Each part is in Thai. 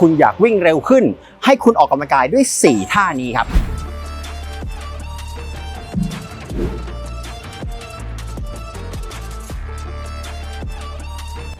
คุณอยากวิ่งเร็วขึ้น ให้คุณออกกำลังกายด้วย 4 ท่านี้ครับ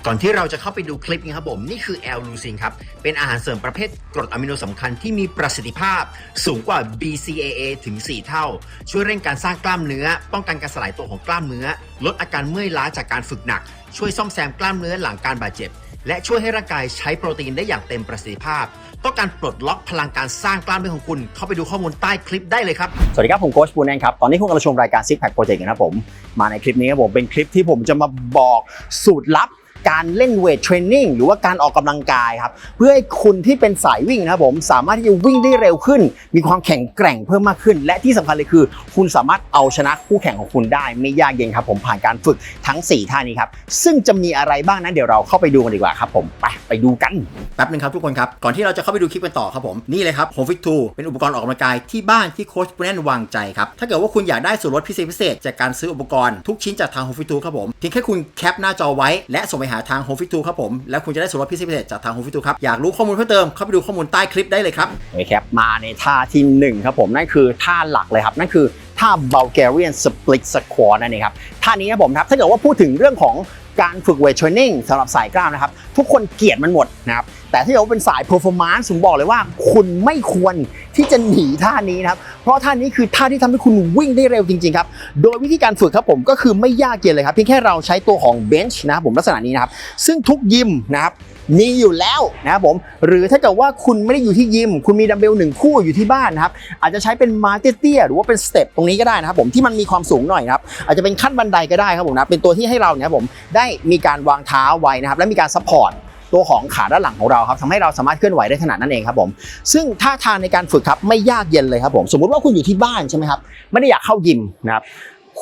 ก่อนที่เราจะเข้าไปดูคลิปนี้ครับผม นี่คือแอลลูซินครับ เป็นอาหารเสริมประเภทกรดอะมิโนสำคัญที่มีประสิทธิภาพสูงกว่า BCAA ถึง 4 เท่า ช่วยเร่งการสร้างกล้ามเนื้อ ป้องกันการสลายตัวของกล้ามเนื้อ ลดอาการเมื่อยล้าจากการฝึกหนัก ช่วยซ่อมแซมกล้ามเนื้อหลังการบาดเจ็บ และช่วยให้ร่างกายใช้โปรตีนได้อย่างเต็มประสิทธิภาพ ต้องการปลดล็อกพลังการสร้างกล้ามเนื้อของคุณ เข้าไปดูข้อมูลใต้คลิปได้เลยครับ สวัสดีครับ ผมโค้ชปูแนนครับ ตอนนี้คุณกำลังชมรายการ Six Pack Project นะครับผม มาในคลิปนี้ครับผม เป็นคลิปที่ผมจะมาบอกสูตรลับ การเล่นเวทเทรนนิ่งหรือว่าการออกกำลังกายครับ เพื่อให้คุณที่เป็นสายวิ่งนะครับผมสามารถที่จะวิ่งได้เร็วขึ้น มีความแข็งแกร่งเพิ่มมากขึ้น และที่สำคัญเลยคือ คุณสามารถเอาชนะคู่แข่งของคุณได้ไม่ยากเย็นครับผมผ่านการฝึกทั้ง 4 ท่านี้ครับ ซึ่งจะมีอะไรบ้างนั้นเดี๋ยวเราเข้าไปดูกันดีกว่าครับผมไปไปดูกันแป๊บนึงครับทุกคนครับก่อนที่เราจะเข้าไปดูคลิปกันต่อครับผมนี่เลยครับ Home Fit 2เป็นอุปกรณ์ออกกำลังกายที่บ้านที่โค้ชปุ้นวางใจครับถ้าเกิดว่าคุณอยากได้ส่วนลดพิเศษพิเศษจากการซื้ออุปกรณ์ทุกชิ้นจากทาง Home Fit 2ครับผมเพียงแค่คุณแคปหน้าจอไว้และส่งไปหาทางโฮมฟิทูครับผม แล้วคุณจะได้ส่วนลดพิเศษจากทางโฮมฟิทูครับ อยากรู้ข้อมูลเพิ่มเติมเข้าไปดูข้อมูลใต้คลิปได้เลยครับโอเคครับมาในท่าที่ 1 ครับผม นั่นคือท่าหลักเลยครับ นั่นคือท่า Bulgarian Split Squat นั่นเองครับท่านี้ครับผมครับถ้าเกิดว่าพูดถึงเรื่องของการฝึกเวทเทรนนิ่งสำหรับสายกล้ามนะครับ ทุกคนเกลียดมันหมดนะครับ แต่ถ้าเกิดว่าเป็นสาย performance ผมบอกเลยว่า คุณไม่ควรที่จะหนีท่านี้นะครับ เพราะท่านี้คือท่าที่ทำให้คุณวิ่งได้เร็วจริง ๆ ครับ โดยวิธีการฝึกครับผมก็คือไม่ยากเย็นเลยครับ เพียงแค่เราใช้ตัวของเบนช์นะครับผมลักษณะนี้นะครับ ซึ่งทุกยิมนะครับมีอยู่แล้วนะครับผม หรือถ้าเกิดว่าคุณไม่ได้อยู่ที่ยิม คุณมีดัมเบลหนึ่งคู่อยู่ที่บ้านนะครับ อาจจะใช้เป็นมาเตี้ยหรือว่าเป็นสเต็ปตรงนี้ก็ได้นะครับผมที่มันมีความสูงหน่อยนะครับ อาจจะเป็นขั้นบันไดก็ได้ครับผมนะ เป็นตัวที่ให้เราเนี่ยผมได้มีการวางเท้าไว้นะครับ และมีการซัพพอร์ต ตัวของขาด้านหลังของเราครับทำให้เราสามารถเคลื่อนไหวได้ขนาดนั้นเองครับผมซึ่งท่าทางในการฝึกครับไม่ยากเย็นเลยครับผมสมมุติว่าคุณอยู่ที่บ้านใช่ไหมครับไม่ได้อยากเข้ายิมนะครับ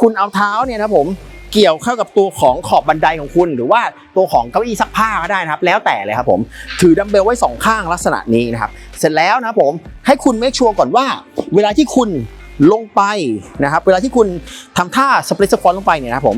คุณเอาเท้าเนี่ยนะครับผมเกี่ยวเข้ากับตัวของขอบบันไดของคุณ หรือว่าตัวของเก้าอี้ซักผ้าก็ได้นะครับ แล้วแต่เลยครับผมถือดัมเบลไว้สองข้างลักษณะนี้นะครับ เสร็จแล้วนะครับผมให้คุณเมคชัวร์ก่อนว่า เวลาที่คุณลงไปนะครับ เวลาที่คุณทำท่าสปริตสควอตลงไปเนี่ยนะครับผม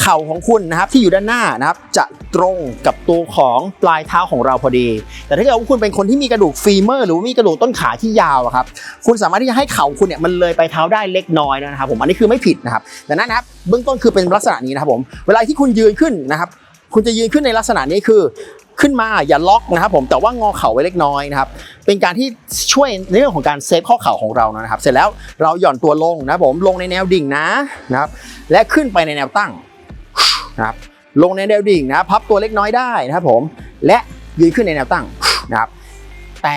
เข่าของคุณนะครับที่อยู่ด้านหน้านะครับจะตรงกับตัวของปลายเท้าของเราพอดี แต่ถ้าเกิดว่าคุณเป็นคนที่มีกระดูกฟีเมอร์ หรือว่ามีกระดูกต้นขาที่ยาวครับคุณสามารถที่จะให้เข่าคุณเนี่ยมันเลยไปเท้าได้เล็กน้อยนะครับผมอันนี้คือไม่ผิดนะครับดังนั้นนะครับเบื้องต้นคือเป็นลักษณะนี้นะครับผมเวลาที่คุณยืนขึ้นนะครับคุณจะยืนขึ้นในลักษณะนี้คือขึ้นมาอย่าล็อกนะครับผมแต่ว่างอเข่าไว้เล็กน้อยนะครับเป็นการที่ช่วยในเรื่องของการเซฟข้อเข่าของเรานะครับ เสร็จแล้วเราหย่อนตัวลงนะผมลงในแนวดิ่งนะนะครับและขึ้นไปในแนวตั้ง นะครับลงในแนวดิ่งนะพับตัวเล็กน้อยได้นะครับผมและยืนขึ้นในแนวตั้งนะครับแต่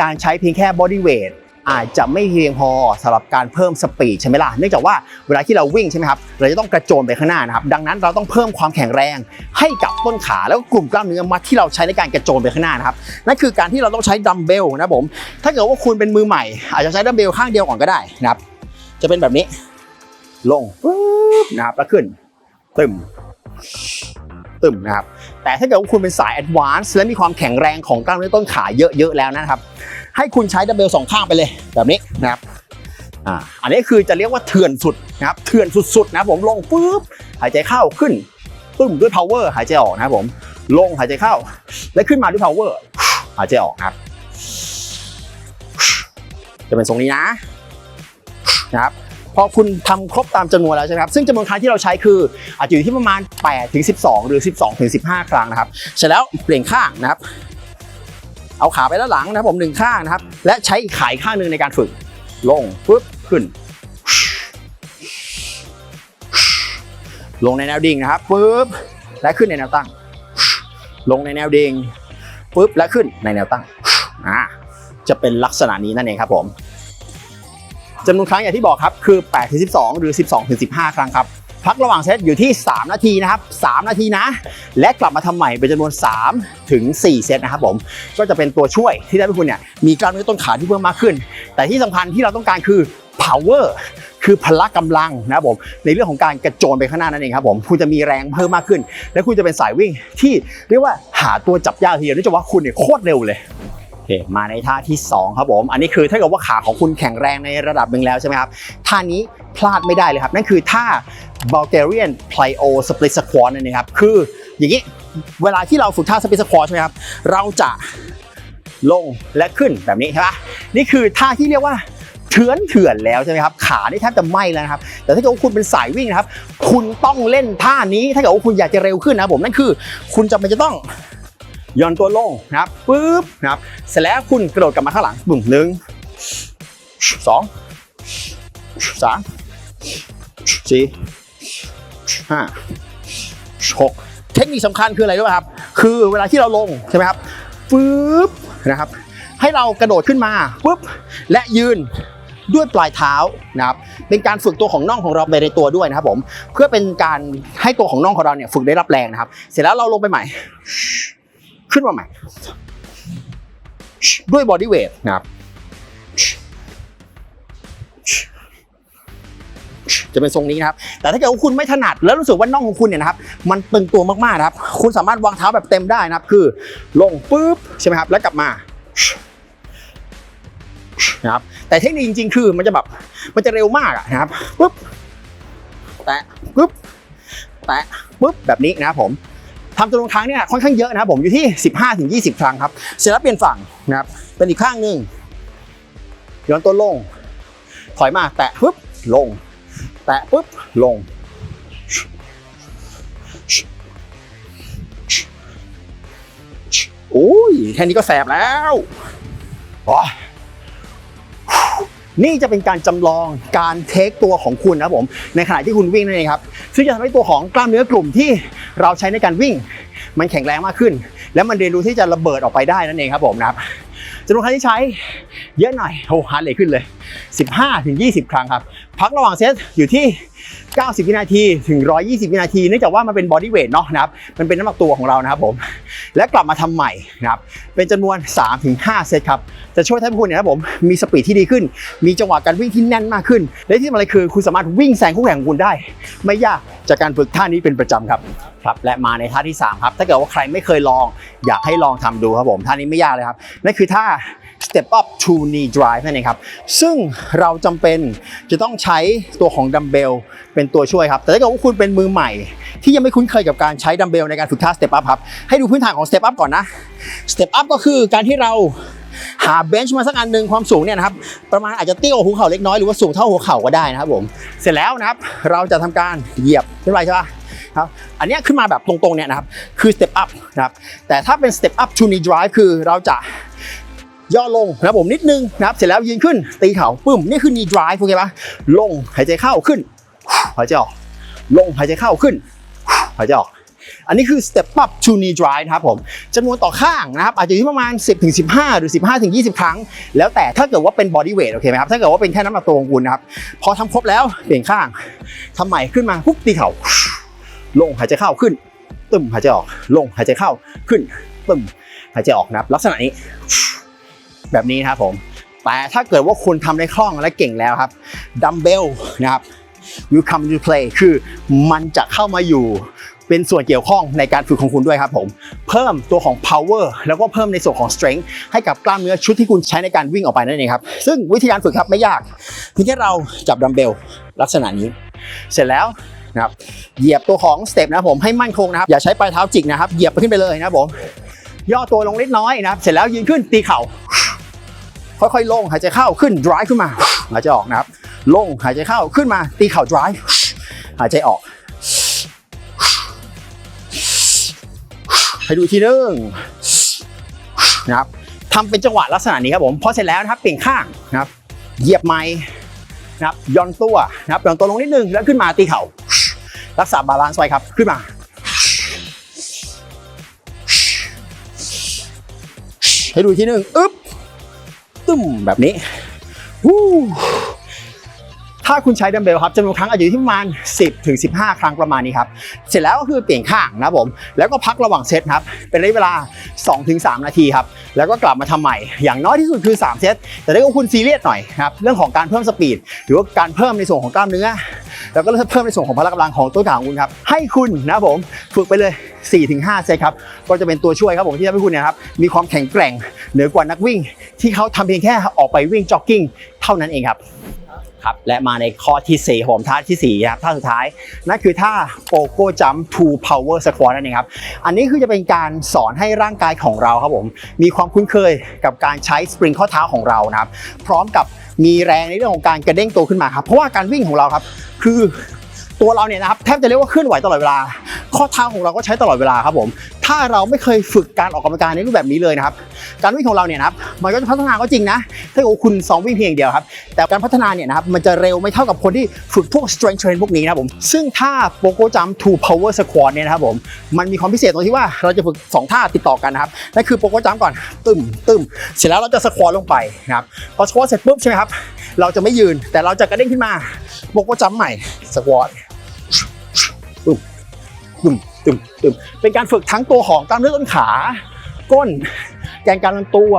การใช้เพียงแค่ body weight อาจจะไม่เพียงพอสำหรับการเพิ่มสปีดใช่ไหมล่ะเนื่องจากว่าเวลาที่เราวิ่งใช่ไหมครับเราจะต้องกระโจนไปข้างหน้านะครับดังนั้นเราต้องเพิ่มความแข็งแรง ให้กับต้นขาแล้วก็กลุ่มกล้ามเนื้อมัดที่เราใช้ในการกระโจนไปข้างหน้านะครับนั่นคือการที่เราต้องใช้ดัมเบลนะครับผมถ้าเกิดว่าคุณเป็นมือใหม่ อาจจะใช้ดัมเบลข้างเดียวก่อนก็ได้นะครับจะเป็นแบบนี้ ลงนะครับแล้วขึ้นตึม ตึมนะครับ แต่ถ้าเกิดว่าคุณเป็นสายแอดวานซ์และมีความแข็งแรงของกล้ามเนื้อต้นขาเยอะๆแล้วนะครับ ให้คุณใช้ดัมเบลสองข้างไปเลยแบบนี้นะครับอ่าอันนี้คือจะเรียกว่าเถื่อนสุดนะครับเถื่อนสุดๆนะผมลงปุ๊บหายใจเข้าขึ้นปึ้มด้วย power หายใจออกนะครับผมลงหายใจเข้า และขึ้นมาด้วย power หายใจออกครับ จะเป็นทรงนี้นะนะครับ พอคุณทำครบตามจำนวนแล้วใช่ไหมครับซึ่งจำนวนครั้งที่เราใช้คือ อาจจะอยู่ที่ประมาณ8ถึง12 หรือ 12ถึง15 ครั้งนะครับเสร็จแล้วเปลี่ยนข้างนะครับ เอาขาไปด้านหลังนะครับผมหนึ่งข้างนะครับ และใช้อีกขาอีกข้างหนึ่งในการฝึก ลงปุ๊บขึ้น ลงในแนวดิ่งนะครับปุ๊บและขึ้นในแนวตั้ง ลงในแนวดิ่งปุ๊บและขึ้นในแนวตั้งอ่าจะเป็นลักษณะนี้นั่นเองครับผม จำนวนครั้งอย่างที่บอกครับคือ8ถึง12 หรือ 12ถึง15 ครั้งครับพักระหว่างเซตอยู่ที่ 3 นาทีนะครับ 3 นาทีนะ และกลับมาทำใหม่เป็นจำนวน 3 ถึง 4 เซตนะครับผม ก็จะเป็นตัวช่วยที่ได้ให้คุณเนี่ยมีกล้ามเนื้อต้นขาที่เพิ่มมากขึ้น แต่ที่สำคัญที่เราต้องการคือ power คือพละกำลังนะครับผมในเรื่องของการกระโจนไปข้างหน้านั่นเองครับผมคุณจะมีแรงเพิ่มมากขึ้น และคุณจะเป็นสายวิ่งที่เรียกว่าหาตัวจับยากทีเดียวเนื่องจากว่าคุณเนี่ยโคตรเร็วเลย เคมาในท่าที่ 2 ครับผม อันนี้คือถ้าเกิดว่าขาของคุณแข็งแรงในระดับหนึ่งแล้วใช่ไหมครับ ท่านี้พลาดไม่ได้เลยครับ นั่นคือท่า Bulgarian Plyo Split Squat นั่นเองครับ คืออย่างนี้ เวลาที่เราฝึกท่า Split Squat ใช่ไหมครับ เราจะลงและขึ้นแบบนี้ใช่ปะนี่คือท่าที่เรียกว่าเถื่อนเถื่อนแล้วใช่ไหมครับ ขานี่แทบจะไหม้แล้วนะครับ แต่ถ้าเกิดว่าคุณเป็นสายวิ่งนะครับ คุณต้องเล่นท่านี้ ถ้าเกิดว่าคุณอยากจะเร็วขึ้นนะผม นั่นคือ คุณจำเป็นจะต้อง ย่อนตัวลงนะครับปึ๊บนะครับเสร็จแล้วคุณกระโดดกลับมาข้างหลังบึ้มหนึ่งสองสามสี่ห้าหกเทคนิคสำคัญคืออะไรรู้ไหมครับ คือเวลาที่เราลงใช่ไหมครับปึ๊บนะครับ ให้เรากระโดดขึ้นมาปุ๊บและยืนด้วยปลายเท้านะครับเป็นการฝึกตัวของน่องของเราไปในตัวด้วยนะครับผมเพื่อเป็นการให้ตัวของน่องของเราเนี่ยฝึกได้รับแรงนะครับ เสร็จแล้วเราลงไปใหม่ ขึ้นมาใหม่ ด้วยบอดี้เวทนะครับ จะเป็นทรงนี้นะครับ แต่ถ้าเกิดว่าคุณไม่ถนัดแล้วรู้สึกว่าน่องของคุณเนี่ยนะครับ มันตึงตัวมากๆนะครับ คุณสามารถวางเท้าแบบเต็มได้นะครับ คือลงปุ๊บใช่ไหมครับ แล้วกลับมานะครับ แต่เทคนิคจริง ๆ คือมันจะแบบ มันจะเร็วมากอะนะครับปุ๊บแตะปุ๊บแตะปุ๊บแบบนี้นะครับผม ทำจำนวนครั้งเนี่ยค่อนข้างเยอะนะครับผมอยู่ที่ 15ถึง20 ครั้งครับ เสร็จแล้วเปลี่ยนฝั่งนะครับเป็นอีกข้างหนึ่งย้อนตัวลง ถอยมาแตะปุ๊บลง แตะปุ๊บลง โอ้ยแค่นี้ก็แสบแล้วอ้ย นี่จะเป็นการจำลองการเทคตัวของคุณนะครับผมในขณะที่คุณวิ่งนั่นเองครับซึ่งจะทำให้ตัวของกล้ามเนื้อกลุ่มที่เราใช้ในการวิ่ง มันแข็งแรงมากขึ้น และมันเรียนรู้ที่จะระเบิดออกไปได้นั่นเองครับผมนะครับจำนวนครั้งที่ใช้เยอะหน่อยโอ้ฮาร์ดเลยขึ้นเลย 15-20 ครั้งครับ พักระหว่างเซตอยู่ที่ 90 วินาทีถึง 120 วินาทีเนื่องจากว่ามันเป็นบอดี้เวทเนาะนะครับมันเป็นน้ำหนักตัวของเรานะครับผมและกลับมาทำใหม่นะครับเป็นจำนวน 3-5 เซตครับจะช่วยให้คุณเนี่ยนะครับผมมีสปีดที่ดีขึ้น มีจังหวะการวิ่งที่แน่นมากขึ้น และที่สำคัญเลยคือคุณสามารถวิ่งแซงคู่แข่งของคุณได้ ไม่ยากจากการฝึกท่านี้เป็นประจำครับครับและมาในท่าที่3ครับถ้าเกิดว่าใครไม่เคยลอง อยากให้ลองทำดูครับผมท่านี้ไม่ยากเลยครับนั่นคือท่า step up to knee drive นั่นเองครับ ซึ่งเราจำเป็นจะต้องใช้ตัวของดัมเบลเป็นตัวช่วยครับ แต่ถ้าเกิดว่าคุณเป็นมือใหม่ ที่ยังไม่คุ้นเคยกับการใช้ดัมเบลในการฝึกท่า step up ครับ ให้ดูพื้นฐานของ step up ก่อนนะ step up ก็คือการที่เราหาเบนช์มาสักอันหนึ่งความสูงเนี่ยนะครับ ประมาณอาจจะเตี้ยกว่าหัวเข่าเล็กน้อยหรือว่าสูงเท่าหัวเข่าก็ได้นะครับผม เสร็จแล้วนะครับเราจะทำการเหยียบขึ้นไปใช่ปะครับอันนี้ขึ้นมาแบบตรงๆเนี่ยนะครับคือ step up นะครับแต่ถ้าเป็น step up to knee drive คือเราจะ ย่อลงนะครับผมนิดนึงนะครับเสร็จแล้วยืนขึ้น ตีเข่าปึ้มนี่คือ knee drive โอเคปะลงหายใจเข้าขึ้นหายใจออกลงหายใจเข้าขึ้นหายใจออกอันนี้คือ step up to knee drive นะครับผมจำนวนต่อข้างนะครับ อาจจะอยู่ที่ประมาณ 10ถึง15 หรือ 15ถึง20 ครั้ง แล้วแต่ถ้าเกิดว่าเป็น body weight โอเคไหมครับ ถ้าเกิดว่าเป็นแค่น้ำหนักตัวของคุณนะครับ พอทำครบแล้วเปลี่ยนข้างทำใหม่ขึ้นมาปุ๊บตีเข่า ลงหายใจเข้าขึ้น ตึมหายใจออก ลงหายใจเข้าขึ้น ตึมหายใจออกนะครับ ลักษณะนี้ แบบนี้นะครับผม แต่ถ้าเกิดว่าคุณทำได้คล่องและเก่งแล้วครับดัมเบลนะครับ will come to play คือมันจะเข้ามาอยู่เป็นส่วนเกี่ยวข้องในการฝึกของคุณด้วยครับผม เพิ่มตัวของ power แล้วก็เพิ่มในส่วนของ strength ให้กับกล้ามเนื้อชุดที่คุณใช้ในการวิ่งออกไปนั่นเองครับ ซึ่งวิธีการฝึกครับไม่ยากเพียงแค่เราจับดัมเบลลักษณะนี้ เสร็จแล้วนะครับเหยียบตัวของสเต็ปนะผมให้มั่นคงนะครับ อย่าใช้ปลายเท้าจิกนะครับ เหยียบไปขึ้นไปเลยนะผม ย่อตัวลงเล็กน้อยนะครับ เสร็จแล้วยืนขึ้นตีเข่า ค่อยๆลงหายใจเข้าขึ้น drive ขึ้นมาหายใจออกนะครับ ลงหายใจเข้าขึ้นมา ตีเข่า drive หายใจออก ให้ดูอีกทีนึงนะครับทำเป็นจังหวะลักษณะนี้ครับผมพอเสร็จแล้วนะครับเปลี่ยนข้างนะครับ เหยียบไม้นะครับย่อนตัวนะครับย่อนตัวลงนิดนึงแล้วขึ้นมาตีเข่า รักษาบาลานซ์ไว้ครับขึ้นมาให้ดูอีกทีนึงอึ๊บ ตึ้มแบบนี้วู้ถ้าคุณใช้ดัมเบลครับจำนวนครั้งอาจจะอยู่ที่ประมาณ 10ถึง15 ครั้งประมาณนี้ครับ เสร็จแล้วก็คือเปลี่ยนข้างนะผม แล้วก็พักระหว่างเซตครับ เป็นระยะเวลา2-3นาทีครับ แล้วก็กลับมาทำใหม่ อย่างน้อยที่สุดคือ 3 เซต แต่ถ้าเกิดว่าคุณซีเรียสหน่อยครับ เรื่องของการเพิ่มสปีด หรือว่าการเพิ่มในส่วนของกล้ามเนื้อ แล้วก็เพิ่มในส่วนของพละกำลังของตัวขาของคุณครับ ให้คุณนะผม ฝึกไปเลย 4-5เซตครับก็จะเป็นตัวช่วยครับผมที่ทำให้คุณเนี่ยครับมีความแข็งแกร่งเหนือกว่านักวิ่ง ที่เขาทำเพียงแค่ออกไปวิ่งจ็อกกิ้งเท่านั้นเองครับครับและมาในข้อที่4ครับผมท่าที่4ครับท่าสุดท้ายนั่นคือท่าโปโกจัม to power squat นั่นเองครับอันนี้คือจะเป็นการสอนให้ร่างกายของเราครับผมมีความคุ้นเคยกับการใช้สปริงข้อเท้าของเรานะครับพร้อมกับมีแรงในเรื่องของการกระเด้งตัวขึ้นมาครับเพราะว่าการวิ่งของเราครับคือ ตัวเราเนี่ยนะครับแทบจะเรียกว่าเคลื่อนไหวตลอดเวลา ข้อเท้าของเราก็ใช้ตลอดเวลาครับผมถ้าเราไม่เคยฝึกการออกกำลังกายในรูปแบบนี้เลยนะครับการวิ่งของเราเนี่ยนะครับมันก็จะพัฒนาก็จริงนะถ้าเกิดคุณซ้อมวิ่งเพียงเดียวครับแต่การพัฒนาเนี่ยนะครับมันจะเร็วไม่เท่ากับคนที่ฝึกพวก strength train พวกนี้นะผมซึ่งท่า Pogo Jump to Power Squat เนี่ยนะครับผมมันมีความพิเศษตรงที่ว่าเราจะฝึก 2 ท่าติดต่อกันนะครับนั่นคือ Pogo Jump ก่อนตึมตึมเสร็จแล้วเราจะ squat ลงไปนะครับพอ squat เสร็จปุ๊บใช่ไหมครับเราจะไม่ยืนแต่เราจะกระเด้งขึ้นมา Pogo Jump ใหม่ squat ตึ มตึมตึมตึมเป็นการฝึกทั้งตัวของกล้ามเนื้อต้นขา ก้น แกนกลารลำตัว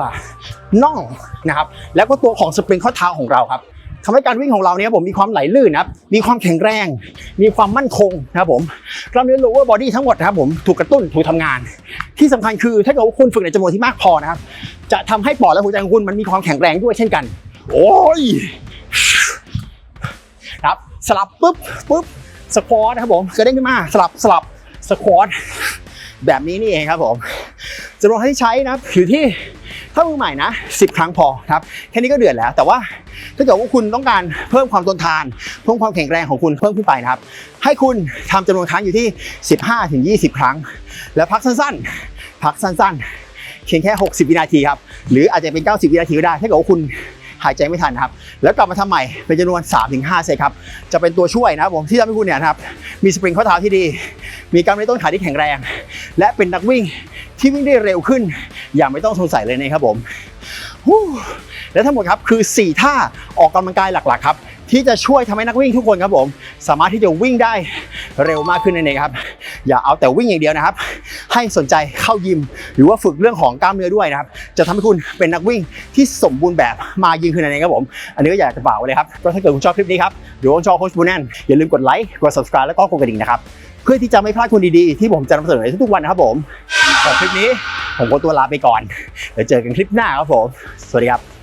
น่องนะครับ แล้วก็ตัวของสปริงข้อเท้าของเราครับทำให้การวิ่งของเราเนี่ยผมมีความไหลลื่นนะครับ มีความแข็งแรง มีความมั่นคงนะครับผมกล้ามเนื้อ lower body ทั้งหมดนะครับผมถูกกระตุ้นถูกทำงาน ที่สำคัญคือถ้าเกิดว่าคุณฝึกในจำนวนที่มากพอนะครับ จะทำให้ปอดและหัวใจของคุณมันมีความแข็งแรงด้วยเช่นกัน โอ้ยครับสลับปุ๊บปุ๊บ สควอตนะครับผมกระเด้งขึ้นมาสลับสลับสควอตแบบนี้นี่เองครับผมจำนวนที่ใช้นะครับอยู่ที่ถ้ามือใหม่นะ 10 ครั้งพอครับแค่นี้ก็เดือดแล้ว แต่ว่าถ้าเกิดว่าคุณต้องการเพิ่มความทนทาน เพิ่มความแข็งแรงของคุณเพิ่มขึ้นไปนะครับ ให้คุณทำจำนวนครั้งอยู่ที่ 15ถึง20 ครั้ง แล้วพักสั้นๆ พักสั้นๆเพียงแค่ 60 วินาทีครับ หรืออาจจะเป็น 90 วินาทีก็ได้ ถ้าเกิดว่าคุณ หายใจไม่ทันครับ แล้วกลับมาทำใหม่เป็นจำนวน 3-5เซตครับ จะเป็นตัวช่วยนะครับผมที่ทำให้คุณเนี่ยครับมีสปริงข้อเท้าที่ดี มีกล้ามเนื้อต้นขาที่แข็งแรง และเป็นนักวิ่งที่วิ่งได้เร็วขึ้น อย่างไม่ต้องสงสัยเลยนะครับผมและทั้งหมดครับคือ 4 ท่าออกกำลังกายหลักๆครับ ที่จะช่วยทำให้นักวิ่งทุกคนครับผม สามารถที่จะวิ่งได้เร็วมากขึ้นนั่นเองครับ อย่าเอาแต่วิ่งอย่างเดียวนะครับ ให้สนใจเข้ายิม หรือว่าฝึกเรื่องของกล้ามเนื้อด้วยนะครับ จะทำให้คุณเป็นนักวิ่งที่สมบูรณ์แบบมายิ่งขึ้นนั่นเองครับผม อันนี้ก็อยากจะฝากไว้เลยครับก็ถ้าเกิดคุณชอบคลิปนี้ครับหรือว่าชอบโค้ชบูแนนอย่าลืมกดไลค์กด subscribe แล้วก็กดกระดิ่งนะครับเพื่อที่จะไม่พลาดคนดีๆ ที่ผมจะนำเสนอในทุกๆวันนะครับผมสำหรับคลิปนี้ผมขอตัวลาไปก่อนเดี๋ยวเจอกันคลิปหน้าครับผม สวัสดีครับ